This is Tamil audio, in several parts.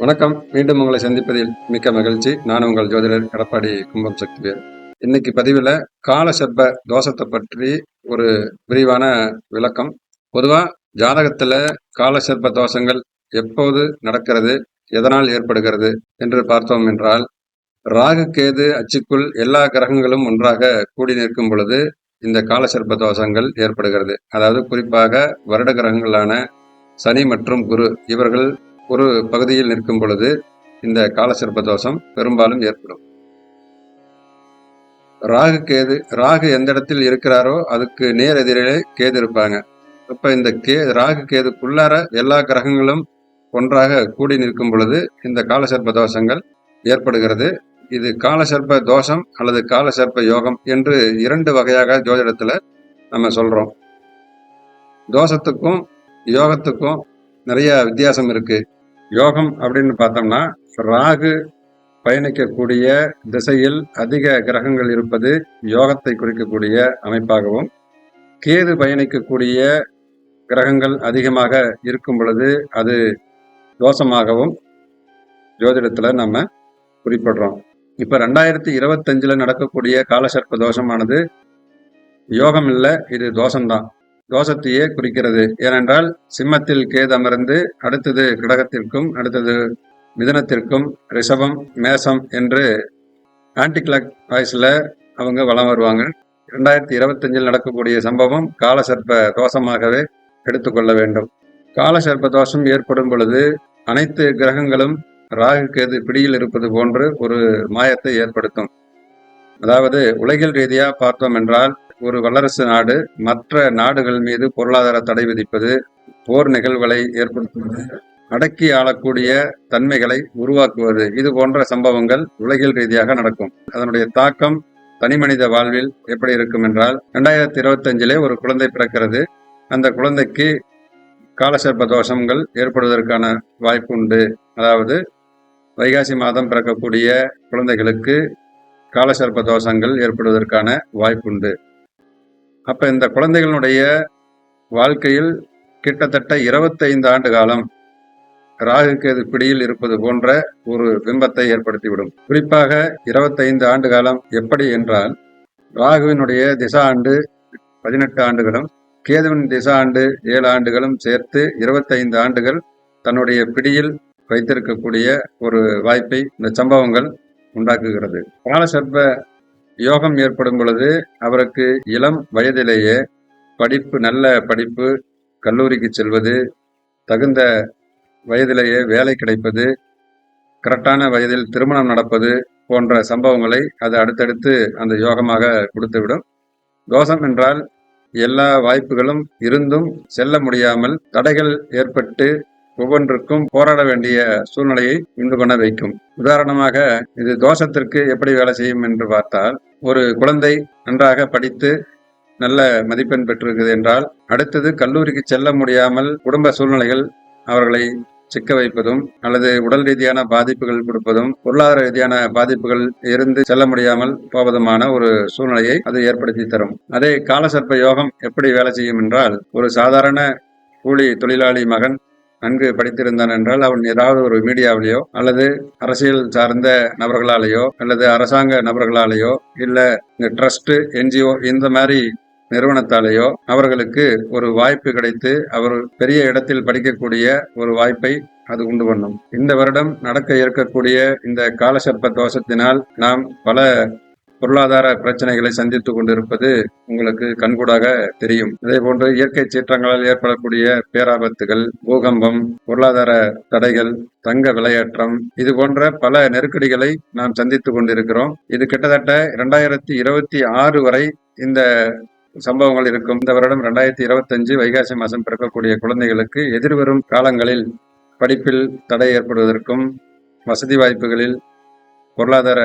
வணக்கம். மீண்டும் உங்களை சந்திப்பதில் மிக்க மகிழ்ச்சி. நான் உங்கள் ஜோதிடர் எடப்பாடி கும்பம் சக்திவேல் இன்னைக்கு பதிவில் கால சர்ப்ப தோஷத்தை பற்றி ஒரு விரிவான விளக்கம். பொதுவா ஜாதகத்துல கால சர்ப்ப தோஷங்கள் எப்போது நடக்கிறது எதனால் ஏற்படுகிறது என்று பார்த்தோம் என்றால் ராகு கேது அச்சுக்குள் எல்லா கிரகங்களும் ஒன்றாக கூடி நிற்கும் பொழுது இந்த காலசர்ப்ப தோஷங்கள் ஏற்படுகிறது. அதாவது குறிப்பாக வருட கிரகங்களான சனி மற்றும் குரு இவர்கள் ஒரு பகுதியில் நிற்கும் பொழுது இந்த காலசர்ப்ப தோஷம் பெரும்பாலும் ஏற்படும். ராகு கேது ராகு எந்த இடத்தில் இருக்கிறாரோ அதுக்கு நேர் எதிரிலே கேது இருப்பாங்க. அப்ப இந்த கே ராகு கேதுக்குள்ளார எல்லா கிரகங்களும் ஒன்றாக கூடி நிற்கும் பொழுது இந்த காலசர்ப்ப தோஷங்கள் ஏற்படுகிறது. இது காலசர்ப்ப தோஷம் அல்லது காலசர்ப்ப யோகம் என்று இரண்டு வகையாக ஜோதிடத்துல நம்ம சொல்றோம். தோஷத்துக்கும் யோகத்துக்கும் நிறைய வித்தியாசம் இருக்குது யோகம் அப்படின்னு பார்த்தோம்னா ராகு பயணிக்கக்கூடிய திசையில் அதிக கிரகங்கள் இருப்பது யோகத்தை குறிக்கக்கூடிய அமைப்பாகவும் கேது பயணிக்கக்கூடிய கிரகங்கள் அதிகமாக இருக்கும் பொழுது அது தோஷமாகவும் ஜோதிடத்தில் நம்ம குறிப்பிடுறோம். இப்போ ரெண்டாயிரத்தி இருபத்தஞ்சில் நடக்கக்கூடிய காலசர்ப்ப தோஷமானது யோகம் இல்லை இது தோஷம்தான். தோஷத்தையே குறிக்கிறது ஏனென்றால் சிம்மத்தில் கேது அமர்ந்து அடுத்தது கிரகத்திற்கும் அடுத்தது மிதனத்திற்கும் ரிஷபம் மேசம் என்று ஆன்டி கிளாக் வாய்ஸில் அவங்க வளம் வருவாங்க. ரெண்டாயிரத்தி இருபத்தஞ்சில் நடக்கக்கூடிய சம்பவம் காலசர்ப்ப தோஷமாகவே எடுத்துக்கொள்ள வேண்டும். காலசர்ப்ப தோஷம் ஏற்படும் பொழுது அனைத்து கிரகங்களும் ராகு கேது பிடியில் இருப்பது போன்று ஒரு மாயத்தை ஏற்படுத்தும். அதாவது உலகில் ரீதியாக பார்த்தோம் என்றால் ஒரு வல்லரசு நாடு மற்ற நாடுகள் மீது பொருளாதார தடை விதிப்பது போர் நிகழ்வுகளை ஏற்படுத்துவது அடக்கி ஆளக்கூடிய தன்மைகளை உருவாக்குவது இது போன்ற சம்பவங்கள் உலகில் ரீதியாக நடக்கும். அதனுடைய தாக்கம் தனிமனித வாழ்வில் எப்படி இருக்கும் என்றால் இரண்டாயிரத்தி இருபத்தி அஞ்சிலே ஒரு குழந்தை பிறக்கிறது. அந்த குழந்தைக்கு காலசர்ப்ப தோஷங்கள் ஏற்படுவதற்கான வாய்ப்பு உண்டு. அதாவது வைகாசி மாதம் பிறக்கக்கூடிய குழந்தைகளுக்கு காலசர்ப்ப தோஷங்கள் ஏற்படுவதற்கான வாய்ப்புண்டு அப்ப இந்த குழந்தைகளுடைய வாழ்க்கையில் கிட்டத்தட்ட இருபத்தைந்து ஆண்டு காலம் ராகு கேது பிடியில் இருப்பது போன்ற ஒரு பிம்பத்தை ஏற்படுத்திவிடும். குறிப்பாக இருபத்தைந்து ஆண்டு காலம் எப்படி என்றால் ராகுவினுடைய திசா ஆண்டு பதினெட்டு ஆண்டுகளும் கேதுவின் திசா ஆண்டு ஏழு ஆண்டுகளும் சேர்த்து இருபத்தைந்து ஆண்டுகள் தன்னுடைய பிடியில் வைத்திருக்கக்கூடிய ஒரு வாய்ப்பை இந்த சம்பவங்கள் உண்டாக்குகிறது. காலசர்ப்ப யோகம் ஏற்படும் பொழுது அவருக்கு இளம் வயதிலேயே படிப்பு நல்ல படிப்பு கல்லூரிக்கு செல்வது தகுந்த வயதிலேயே வேலை கிடைப்பது கரெக்டான வயதில் திருமணம் நடப்பது போன்ற சம்பவங்களை அது அடுத்தடுத்து அந்த யோகமாக கொடுத்துவிடும். தோஷம் என்றால் எல்லா வாய்ப்புகளும் இருந்தும் செல்ல முடியாமல் தடைகள் ஏற்பட்டு ஒவ்வொன்றுக்கும் போராட வேண்டிய சூழ்நிலையை உண்டு பண்ண வைக்கும். உதாரணமாக இது தோஷத்திற்கு எப்படி வேலை செய்யும் என்று பார்த்தால் ஒரு குழந்தை நன்றாக படித்து நல்ல மதிப்பெண் பெற்றிருக்கிறது என்றால் அடுத்தது கல்லூரிக்கு செல்ல முடியாமல் குடும்ப சூழ்நிலைகள் அவர்களை சிக்க வைப்பதும் அல்லது உடல் ரீதியான பாதிப்புகள் கொடுப்பதும் பொருளாதார ரீதியான பாதிப்புகள் இருந்து செல்ல முடியாமல் போவதுமான ஒரு சூழ்நிலையை அது ஏற்படுத்தி தரும். அதே காலசர்ப்ப யோகம் எப்படி வேலை செய்யும் என்றால் ஒரு சாதாரண கூலி தொழிலாளி மகன் நன்கு படித்திருந்தான் என்றால் அவன் ஏதாவது ஒரு மீடியாவிலேயோ அல்லது அரசியல் சார்ந்த நபர்களாலேயோ அல்லது அரசாங்க நபர்களாலேயோ இல்ல இந்த ட்ரஸ்ட் என்ஜிஓ இந்த மாதிரி நிறுவனத்தாலேயோ அவர்களுக்கு ஒரு வாய்ப்பு கிடைத்து அவர் பெரிய இடத்தில் படிக்கக்கூடிய ஒரு வாய்ப்பை அது உண்டு பண்ணும். இந்த வருடம் நடக்க இருக்கக்கூடிய இந்த காலசர்ப்ப தோஷத்தினால் நாம் பல பொருளாதார பிரச்சனைகளை சந்தித்துக் கொண்டிருப்பது உங்களுக்கு கண்கூடாக தெரியும். அதே போன்று இயற்கை சீற்றங்களால் ஏற்படக்கூடிய பேராபத்துகள் பூகம்பம் பொருளாதார தடைகள் தங்க விளையாற்றம் இது போன்ற பல நெருக்கடிகளை நாம் சந்தித்துக் கொண்டிருக்கிறோம். இது கிட்டத்தட்ட இரண்டாயிரத்தி இருபத்தி ஆறு வரை இந்த சம்பவங்கள் இருக்கும். இந்த வருடம் இரண்டாயிரத்தி இருபத்தஞ்சு வைகாசி மாதம் பிறக்கக்கூடிய குழந்தைகளுக்கு எதிர்வரும் காலங்களில் படிப்பில் தடை ஏற்படுவதற்கும் வசதி வாய்ப்புகளில் பொருளாதார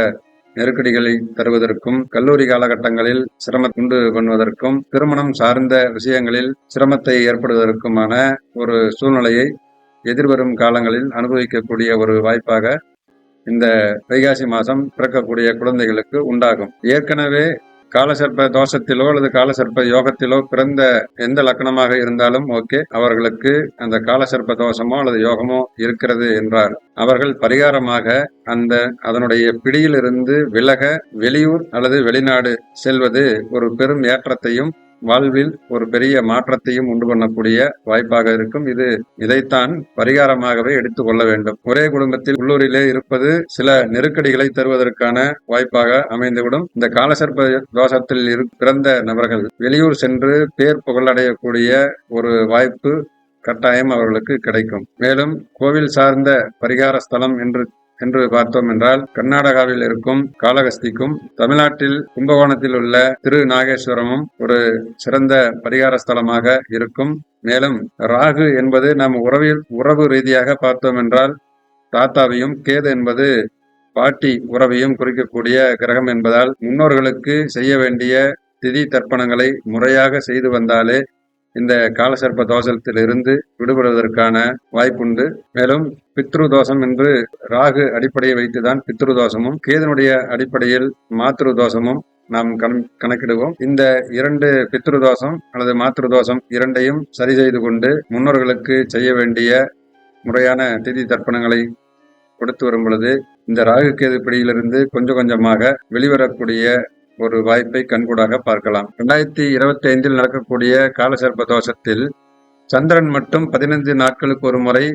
நெருக்கடிகளை தருவதற்கும் கல்லூரி காலகட்டங்களில் சிரமம் உண்டு பண்ணுவதற்கும் திருமணம் சார்ந்த விஷயங்களில் சிரமத்தை ஏற்படுவதற்குமான ஒரு சூழ்நிலையை எதிர்வரும் காலங்களில் அனுபவிக்கக்கூடிய ஒரு வாய்ப்பாக இந்த வைகாசி மாதம் பிறக்கக்கூடிய குழந்தைகளுக்கு உண்டாகும். ஏற்கனவே காலசர்ப்ப தோஷத்திலோ அல்லது காலசர்ப்ப யோகத்திலோ பிறந்த எந்த லக்கணமாக இருந்தாலும் ஓகே அவர்களுக்கு அந்த காலசர்ப்ப தோஷமோ அல்லது யோகமோ இருக்கிறது என்றார். அவர்கள் பரிகாரமாக அந்த அதனுடைய பிடியிலிருந்து விலக வெளியூர் அல்லது வெளிநாடு செல்வது ஒரு பெரும் ஏற்றத்தையும் வாழ்வில் ஒரு பெரிய மாற்றத்தையும் உண்டு பண்ணக்கூடிய வாய்ப்பாக இருக்கும். இது இதைத்தான் பரிகாரமாகவே எடுத்துக் கொள்ள வேண்டும். ஒரே குடும்பத்தில் உள்ளூரிலே இருப்பது சில நெருக்கடிகளை தருவதற்கான வாய்ப்பாக அமைந்துவிடும். இந்த காலசர்ப தோஷத்தில் இரு பிறந்த நபர்கள் வெளியூர் சென்று பேர் புகழடையக்கூடிய ஒரு வாய்ப்பு கட்டாயம் அவர்களுக்கு கிடைக்கும். மேலும் கோவில் சார்ந்த பரிகார ஸ்தலம் என்று என்று பார்த்தோம் என்றால் கர்நாடகாவில் இருக்கும் காளகஸ்திக்கும் தமிழ்நாட்டில் கும்பகோணத்தில் உள்ள திரு நாகேஸ்வரமும் ஒரு சிறந்த பரிகார ஸ்தலமாக இருக்கும். மேலும் ராகு என்பது நாம் உறவில் உறவு ரீதியாக பார்த்தோம் என்றால் தாத்தாவையும் கேது என்பது பாட்டி உறவையும் குறிக்கக்கூடிய கிரகம் என்பதால் முன்னோர்களுக்கு செய்ய வேண்டிய திதி தர்ப்பணங்களை முறையாக செய்து வந்தாலே இந்த காலசர்ப்ப தோஷத்திலிருந்து விடுபடுவதற்கான வாய்ப்புண்டு. மேலும் பித்ரு தோஷம் என்று ராகு அடிப்படையை வைத்துதான் பித்ரு தோஷமும் கேதனுடைய அடிப்படையில் மாத்ரு தோஷமும் நாம் கணக்கிடுவோம். இந்த இரண்டு பித்ரு தோஷம் அல்லது மாத்ரு தோஷம் இரண்டையும் சரி செய்து கொண்டு முன்னோர்களுக்கு செய்ய வேண்டிய முறையான திதி தர்ப்பணங்களை கொடுத்து வரும் பொழுது இந்த ராகு கேது பிடியிலிருந்து கொஞ்சம் கொஞ்சமாக வெளிவரக்கூடிய ஒரு வாய்ப்பை கண்கூடாக பார்க்கலாம். இரண்டாயிரத்தி இருபத்தி ஐந்தில் நடக்கக்கூடிய காலசர்ப்ப தோஷத்தில் சந்திரன் மட்டும் பதினைந்து நாட்களுக்கு ஒரு முறை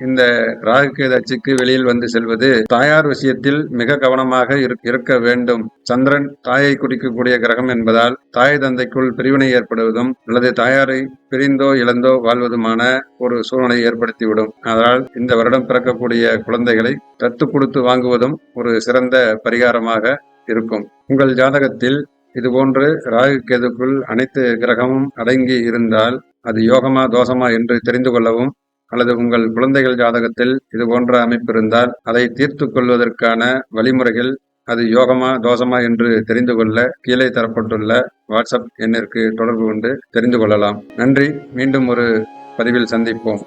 இந்த ராகுகேது அச்சுக்கு வெளியில் வந்து செல்வது தாயார் விஷயத்தில் மிக கவனமாக இருக்க வேண்டும். சந்திரன் தாயை குறிக்கக்கூடிய கிரகம் என்பதால் தாய் தந்தைக்குள் பிரிவினை ஏற்படுவதும் அல்லது தாயாரை பிரிந்தோ இழந்தோ வாழ்வதுமான ஒரு சூழ்நிலை ஏற்படுத்திவிடும். அதனால் இந்த வருடம் பிறக்கக்கூடிய குழந்தைகளை தத்து கொடுத்து வாங்குவதும் ஒரு சிறந்த பரிகாரமாக இருக்கும். உங்கள் ஜாதகத்தில் இதுபோன்று ராகு கேதுக்குள் அனைத்து கிரகமும் அடங்கி இருந்தால் அது யோகமா தோஷமா என்று தெரிந்து கொள்ளவும் அல்லது உங்கள் குழந்தைகள் ஜாதகத்தில் இது போன்ற அமைப்பு இருந்தால் அதை தீர்த்து கொள்வதற்கான வழிமுறைகள் அது யோகமா தோஷமா என்று தெரிந்து கொள்ள கீழே தரப்பட்டுள்ள வாட்ஸ்அப் எண்ணிற்கு தொடர்பு கொண்டு தெரிந்து கொள்ளலாம். நன்றி. மீண்டும் ஒரு பதிவில் சந்திப்போம்.